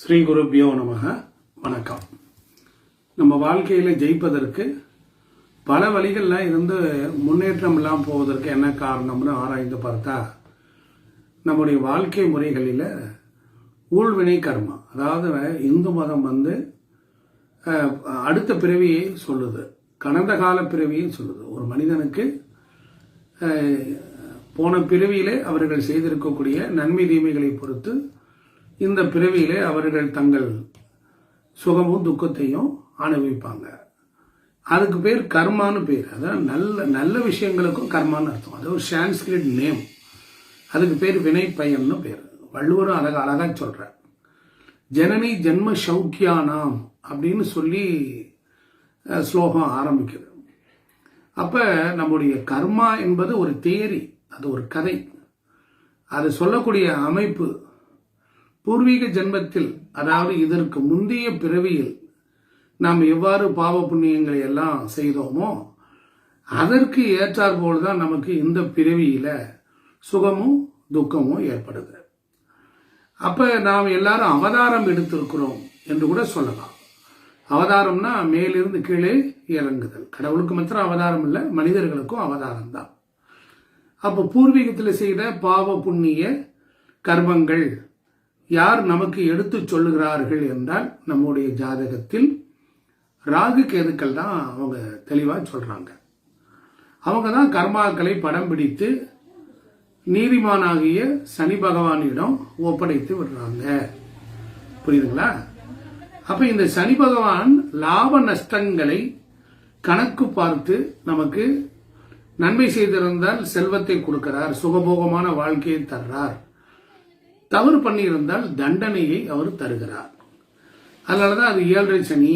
ஸ்ரீ குருப்பியோ நமக. வணக்கம். நம்ம வாழ்க்கையில் ஜெயிப்பதற்கு பல வழிகளில் இருந்து முன்னேற்றம் இல்லாமல் போவதற்கு என்ன காரணம்னு ஆராய்ந்து பார்த்தா நம்முடைய வாழ்க்கை முறைகளில் ஊழ்வினை கர்மா. அதாவது இந்து மதம் வந்து அடுத்த பிறவியை சொல்லுது. கடந்த கால பிறவியை சொல்லுது. ஒரு மனிதனுக்கு போன பிறவியிலே அவர்கள் செய்திருக்கக்கூடிய நன்மை தீமைகளை பொறுத்து இந்த பிறவியிலே அவர்கள் தங்கள் சுகமும் துக்கத்தையும் அனுபவிப்பாங்க. அதுக்கு பேர் கர்மான்னு பேர். அதான் நல்ல நல்ல விஷயங்களுக்கும் கர்மான்னு அர்த்தம். அது ஒரு சான்ஸ்கிரிட் நேம் அதுக்கு பேர் வினை பயன்னு பேர். வள்ளுவரும் அழகா அழகாக சொல்கிறார் ஜனனி ஜென்ம சௌக்கியானாம் அப்படின்னு சொல்லி ஸ்லோகம் ஆரம்பிக்குது. அப்போ நம்முடைய கர்மா என்பது ஒரு தேரி அது ஒரு கதை. அது சொல்லக்கூடிய அமைப்பு பூர்வீக ஜென்மத்தில் அதாவது இதற்கு முந்தைய பிறவியில் நாம் எவ்வாறு பாவ புண்ணியங்களை எல்லாம் செய்தோமோ அதற்கு ஏற்றாற்போல் தான் நமக்கு இந்த பிறவியில சுகமும் துக்கமும் ஏற்படுது. அப்ப நாம் எல்லாரும் அவதாரம் எடுத்திருக்கிறோம் என்று கூட சொல்லலாம். அவதாரம்னா மேலிருந்து கீழே இறங்குதல். கடவுளுக்கு மாத்திரம் அவதாரம் இல்லை மனிதர்களுக்கும் அவதாரம் தான். அப்போ பூர்வீகத்தில் செய்த பாவ புண்ணிய கர்மங்கள் யார் நமக்கு எடுத்துச் சொல்லுகிறார்கள் என்றால் நம்முடைய ஜாதகத்தில் ராகு கேதுக்கள் தான் அவங்க தெளிவாக சொல்றாங்க. அவங்க தான் கர்மாக்களை படம் பிடித்து நீதிமானாகிய சனி பகவானிடம் ஒப்படைத்து விடுறாங்க. புரியுதுங்களா? அப்ப இந்த சனி பகவான் லாப நஷ்டங்களை கணக்கு பார்த்து நமக்கு நன்மை செய்திருந்தால் செல்வத்தை கொடுக்கிறார் சுகபோகமான வாழ்க்கையை தர்றார். தவறு பண்ணியிருந்தால் தண்டனையை அவர் தருகிறார். அதனாலதான் அது ஏழரை சனி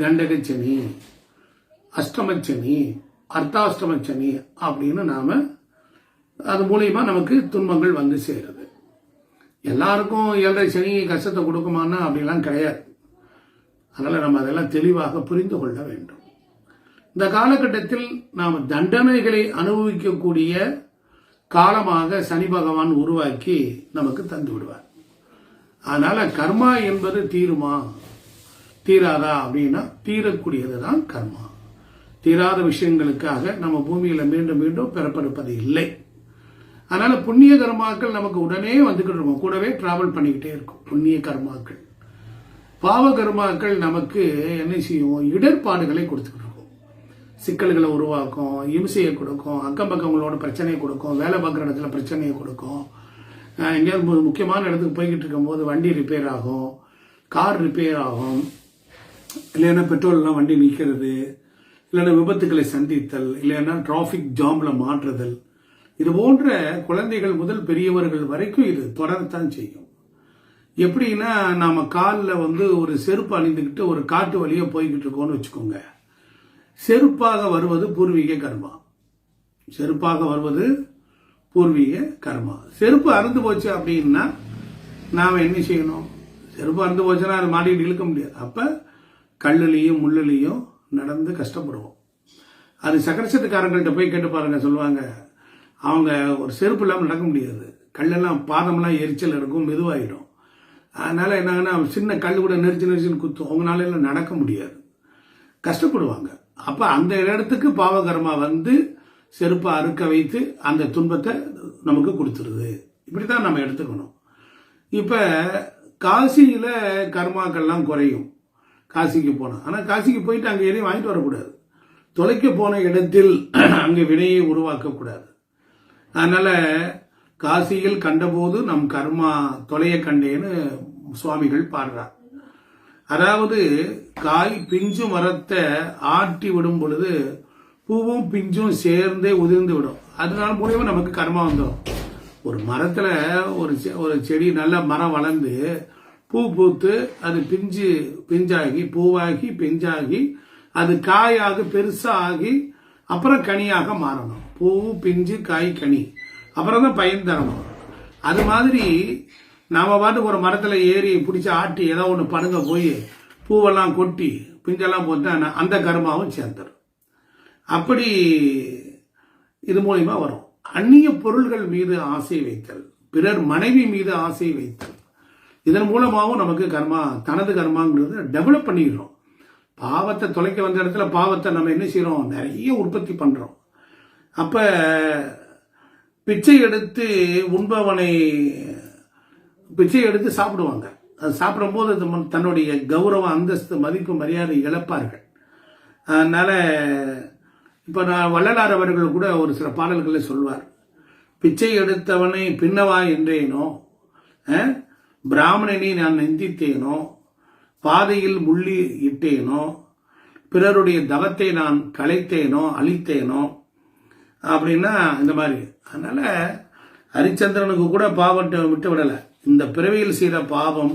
கண்டக சனி அஷ்டம சனி அர்த்தாஷ்டம சனி அப்படின்னு நாம அது மூலியமா நமக்கு துன்பங்கள் வந்து சேருது. எல்லாருக்கும் ஏழரை சனி கஷ்டத்தை கொடுக்குமான்னா அப்படிலாம் கிடையாது. அதனால நம்ம அதெல்லாம் தெளிவாக புரிந்து கொள்ள வேண்டும். இந்த காலகட்டத்தில் நாம் தண்டனைகளை அனுபவிக்கக்கூடிய காலமாக சனி பகவான் உருவாக்கி நமக்கு தந்து விடுவார். அதனால கர்மா என்பது தீருமா? தீராதா அப்படின்னா தீரக்கூடியது தான் கர்மா. தீராத விஷயங்களுக்காக நம்ம பூமியில மீண்டும் மீண்டும் பிறப்பெடுப்பது இல்லை. அதனால புண்ணிய கர்மாக்கள் நமக்கு உடனே வந்துகிட்டு இருக்கும். கூடவே டிராவல் பண்ணிக்கிட்டே இருக்கும். புண்ணிய கர்மாக்கள். பாவ கர்மாக்கள் நமக்கு என்ன செய்யும்? இடர்பாடுகளை கொடுத்துக்கிட்டு சிக்கல்களை உருவாக்கும் இம்சையை கொடுக்கும் அக்கம் பக்கங்களோட பிரச்சனையை கொடுக்கும் வேலை பார்க்குற இடத்துல பிரச்சனையை கொடுக்கும். எங்கேயாவது முக்கியமான இடத்துக்கு போய்கிட்டு இருக்கும்போது வண்டி ரிப்பேர் ஆகும் கார் ரிப்பேர் ஆகும். இல்லைன்னா பெட்ரோல்லாம் வண்டி நிற்கிறது இல்லைன்னா விபத்துக்களை சந்தித்தல் இல்லைன்னா டிராஃபிக் ஜாமில் மாற்றுதல். இது போன்ற குழந்தைகள் முதல் பெரியவர்கள் வரைக்கும் இது தொடரத்தான் செய்யும். எப்படின்னா நாம் காலில் வந்து ஒரு செருப்பு அணிந்துக்கிட்டு ஒரு காட்டு வழியாக போய்கிட்டு இருக்கோம்னு வச்சுக்கோங்க. செருப்பாக வருவது பூர்வீக கர்மா. செருப்பாக வருவது பூர்வீக கர்மா. செருப்பு அறுந்து போச்சு அப்படின்னா நாம என்ன செய்யணும்? செருப்பு அறுந்து போச்சுன்னா அது மாட்டிட்டு இழுக்க முடியாது. அப்ப கல்லுலையும் முள்ளுலையும் நடந்து கஷ்டப்படுவோம். அது சக்கரசத்துக்காரங்கள்ட்ட போய் கேட்டு பாருங்க சொல்லுவாங்க. அவங்க ஒரு செருப்பு இல்லாமல் நடக்க முடியாது. கல்லெல்லாம் பாதமெல்லாம் எரிச்சல் இருக்கும் மெதுவாயிடும். அதனால என்னங்கன்னா சின்ன கல் கூட நெரிச்சு நெரிச்சுன்னு குத்தும். அவங்களால எல்லாம் நடக்க முடியாது. கஷ்டப்படுவாங்க. அப்ப அந்த இடத்துக்கு பாவகர்மா வந்து செருப்பை அறுக்க வைத்து அந்த துன்பத்தை நமக்கு கொடுத்துருது. இப்படித்தான் நம்ம எடுத்துக்கணும். இப்ப காசியில கர்மாக்கள்லாம் குறையும். காசிக்கு போனா. ஆனா காசிக்கு போயிட்டு அங்க எதையும் வாங்கிட்டு வரக்கூடாது. தொலைக்க போன இடத்தில் அங்க வினையை உருவாக்கக்கூடாது. அதனால காசியில் கண்டபோது நம் கர்மா தொலைய கண்டேன்னு சுவாமிகள் பாடுறார். அதாவது காய் பிஞ்சு மரத்தை ஆட்டி விடும் பொழுது பூவும் பிஞ்சும் சேர்ந்தே உதிர்ந்து விடும். அதனால மூலியமா நமக்கு கர்மா வந்துடும். ஒரு மரத்துல ஒரு செ- ஒரு செடி நல்ல மரம் வளர்ந்து பூ பூத்து அது பிஞ்சு பிஞ்சாகி பூவாகி பிஞ்சாகி அது காயாக பெருசா ஆகி அப்புறம் கனியாக மாறணும். பூ பிஞ்சு காய் கனி. அப்புறம் தான் பயன் தரணும். அது மாதிரி நாம பாட்டுக்கு ஒரு மரத்துல ஏறி பிடிச்சி ஆட்டி ஏதோ ஒன்று படுங்க போய் பூவெல்லாம் கொட்டி பிஞ்செல்லாம் போட்டு அந்த கர்மாவும் சேர்ந்துடும் அப்படி இது மூலயமா வரும். அந்நிய பொருள்கள் மீது ஆசை வைத்தல் பிறர் மனைவி மீது ஆசை வைத்தல். இதன் மூலமாகவும் நமக்கு கர்மா தனது கர்மாங்கிறது டெவலப் பண்ணிக்கிறோம். பாவத்தை தொலைக்க வந்த இடத்துல பாவத்தை நம்ம என்ன செய்கிறோம் நிறைய உற்பத்தி பண்ணுறோம் அப்போ பிச்சை எடுத்து உண்பவனை பிச்சை எடுத்து சாப்பிடுவாங்க. அது சாப்பிடும்போது அது தன்னுடைய கௌரவ அந்தஸ்து மதிப்பு மரியாதை இழப்பார்கள். அதனால இப்போ நான் வள்ளலார் அவர்கள் கூட ஒரு சில பாடல்களை சொல்வார். பிச்சை எடுத்தவனை பின்னவா என்றேனோ பிராமணனை நான் நிந்தித்தேனோ பாதையில் முள்ளி இட்டேனோ பிறருடைய தவத்தை நான் கலைத்தேனோ அழித்தேனோ அப்படின்னா இந்த மாதிரி. அதனால ஹரிச்சந்திரனுக்கு கூட பாவத்தை விட்டு விடலை. இந்த பிறவியில் செய்த பாவம்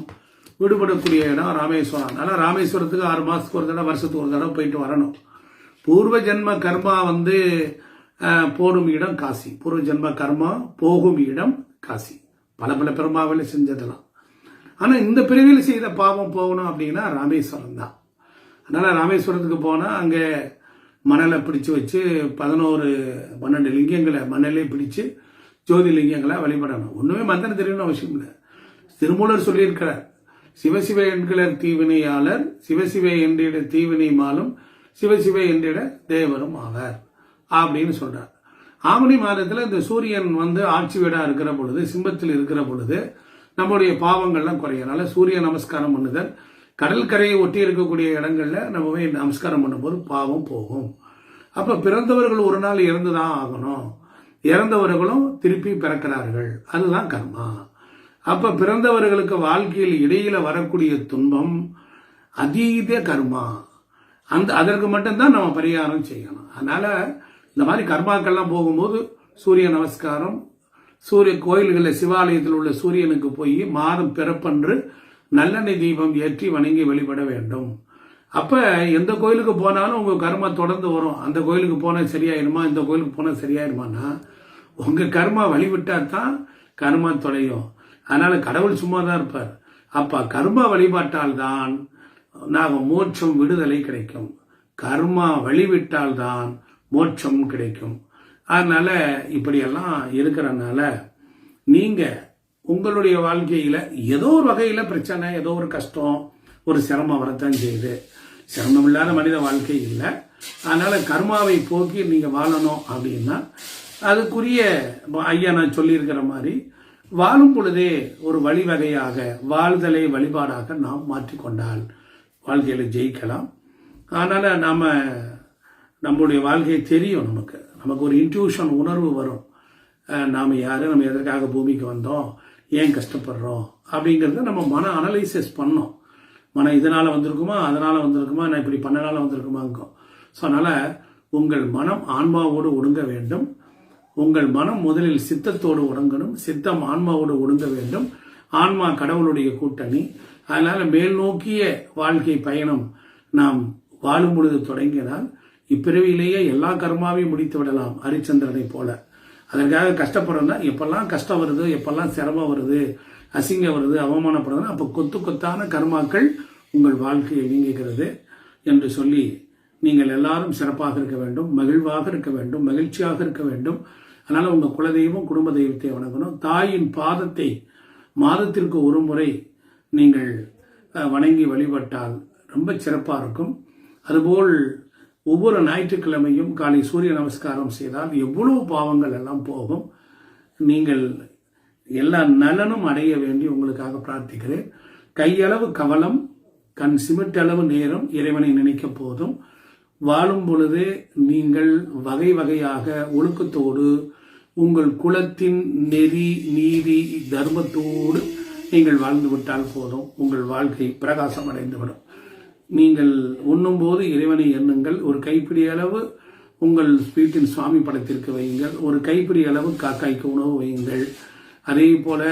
விடுபடக்கூடிய இடம் ராமேஸ்வரம். அதனால ராமேஸ்வரத்துக்கு ஆறு மாதத்துக்கு ஒரு தடவை வருஷத்துக்கு ஒரு தடவை போயிட்டு வரணும். பூர்வ ஜென்ம கர்மா வந்து போடும் இடம் காசி. பூர்வ ஜென்ம கர்மா போகும் இடம் காசி. பல பல பெருமாவில் செஞ்சதெல்லாம். ஆனால் இந்த பிறவியில் செய்த பாவம் போகணும் அப்படின்னா ராமேஸ்வரம் தான். அதனால் ராமேஸ்வரத்துக்கு போனால் அங்கே மணலை பிடிச்சு வச்சு பதினோரு பன்னெண்டு லிங்கங்களை மணலே பிடிச்சு ஜோதி லிங்கங்களை வழிபடணும். ஒண்ணுமே மந்திரம் தெரியணும்னு அவசியம் இல்லை. திருமூலர் சொல்லியிருக்கிறார் சிவசிவ என்கிற தீவினையாளர் சிவசிவ என்றிட தீவினை மாலும் சிவசிவ என்றிட தேவரும் ஆவார் அப்படின்னு சொல்றார். ஆவணி மாதத்துல இந்த சூரியன் வந்து ஆட்சி வீடா இருக்கிற பொழுது சிம்பத்தில் இருக்கிற பொழுது நம்முடைய பாவங்கள்லாம் குறையும். சூரிய நமஸ்காரம் பண்ணுதல். கடற்கரையை ஒட்டி இருக்கக்கூடிய இடங்கள்ல நம்ம போய் நமஸ்காரம் பண்ணும்போது பாவம் போகும். அப்ப பிறந்தவர்கள் ஒரு நாள் இறந்துதான் ஆகணும். இறந்தவர்களும் திருப்பி பிறக்கிறார்கள். அதுதான் கர்மா. அப்ப பிறந்தவர்களுக்கு வாழ்க்கையில் இடையில வரக்கூடிய துன்பம் அதீத கர்மா. அந்த அதற்கு மட்டும்தான் நம்ம பரிகாரம் செய்யணும். அதனால இந்த மாதிரி கர்மாக்கள்லாம் போகும்போது சூரிய நமஸ்காரம் சூரிய கோயில்களில் சிவாலயத்தில் உள்ள சூரியனுக்கு போய் மாதம் பிறப்பன்று நல்லெண்ணெய் தீபம் ஏற்றி வணங்கி வழிபட வேண்டும். அப்ப எந்த கோயிலுக்கு போனாலும் உங்க கர்மா தொடர்ந்து வரும். அந்த கோயிலுக்கு போனா சரியாயிருமா? இந்த கோயிலுக்கு போனா சரியாயிருமானா உங்க கர்மா வழிவிட்டா தான் கர்மா தொலையும். அதனால கடவுள் சும்மா தான் இருப்பார். அப்ப கர்மா வழிபாட்டால் தான் நாங்கள் மோட்சம் விடுதலை கிடைக்கும். கர்மா வழிவிட்டால் தான் மோட்சம் கிடைக்கும். அதனால இப்படியெல்லாம் இருக்கிறனால நீங்க உங்களுடைய வாழ்க்கையில ஏதோ ஒரு வகையில பிரச்சனை ஏதோ ஒரு கஷ்டம் ஒரு சிரமம் வரத்தான் செய்யுது. சிரமம் இல்லாத மனித வாழ்க்கை இல்லை. அதனால கர்மாவை போக்கி நீங்கள் வாழணும் அப்படின்னா அதுக்குரிய ஐயா நான் சொல்லியிருக்கிற மாதிரி வாழும் பொழுதே ஒரு வழிவகையாக வாழ்தலை வழிபாடாக நாம் மாற்றிக்கொண்டால் வாழ்க்கையில் ஜெயிக்கலாம். அதனால் நாம் நம்முடைய வாழ்க்கையை தெரியும் நமக்கு. நமக்கு ஒரு இன்ட்யூஷன் உணர்வு வரும். நாம் யார்? நம்ம எதற்காக பூமிக்கு வந்தோம்? ஏன் கஷ்டப்படுறோம்? அப்படிங்கிறத நம்ம மன அனலைசிஸ் பண்ணோம். மனம் இதனால் வந்திருக்குமா அதனால் வந்திருக்குமா நான் இப்படி பண்ணனால வந்திருக்குமாங்கும் ஸோ அதனால் உங்கள் மனம் ஆன்மாவோடு ஒடுங்க வேண்டும். உங்கள் மனம் முதலில் சித்தத்தோடு ஒடுங்கணும். சித்தம் ஆன்மாவோடு ஒடுங்க வேண்டும். ஆன்மா கடவுளுடைய கூட்டணி. அதனால் மேல் நோக்கிய வாழ்க்கை பயணம் நாம் வாழும் பொழுது தொடங்கினால் இப்பிறவியிலேயே எல்லா கர்மாவையும் முடித்து விடலாம் ஹரிச்சந்திரனை போல. அதற்காக கஷ்டப்படுறோம்னா எப்பெல்லாம் கஷ்டம் வருது எப்பெல்லாம் சிரமம் வருது அசிங்கம் வருது அவமானப்படுறது அப்போ கொத்து கொத்தான கர்மாக்கள் உங்கள் வாழ்க்கையை நீங்குகிறது என்று சொல்லி நீங்கள் எல்லாரும் சிறப்பாக இருக்க வேண்டும் மகிழ்வாக இருக்க வேண்டும் மகிழ்ச்சியாக இருக்க வேண்டும். அதனால் உங்கள் குலதெய்வம் குடும்ப தெய்வத்தை வணங்கணும். தாயின் பாதத்தை மாதத்திற்கு ஒரு முறை நீங்கள் வணங்கி வழிபட்டால் ரொம்ப சிறப்பாக இருக்கும். அதுபோல் ஒவ்வொரு ஞாயிற்றுக்கிழமையும் காலை சூரிய நமஸ்காரம் செய்தால் எவ்வளவு பாவங்கள் எல்லாம் போகும். நீங்கள் எல்லா நலனும் அடைய வேண்டி உங்களுக்காக பிரார்த்திக்கிறேன். கையளவு கவலம் கண் சிமிட்டளவு நேரம் இறைவனை நினைக்க போதும். வாழும் பொழுது நீங்கள் வகை வகையாக ஒழுக்கத்தோடு உங்கள் குலத்தின் நெறி நீதி தர்மத்தோடு நீங்கள் வாழ்ந்து விட்டால் போதும். உங்கள் வாழ்க்கை பிரகாசம் அடைந்துவிடும் நீங்கள் உண்ணும்போது இறைவனை எண்ணுங்கள். ஒரு கைப்பிடி அளவு உங்கள் வீட்டின் சுவாமி படத்திற்கு வையுங்கள். ஒரு கைப்பிடி அளவு காக்காய்க்கு உணவு வையுங்கள். அதே போல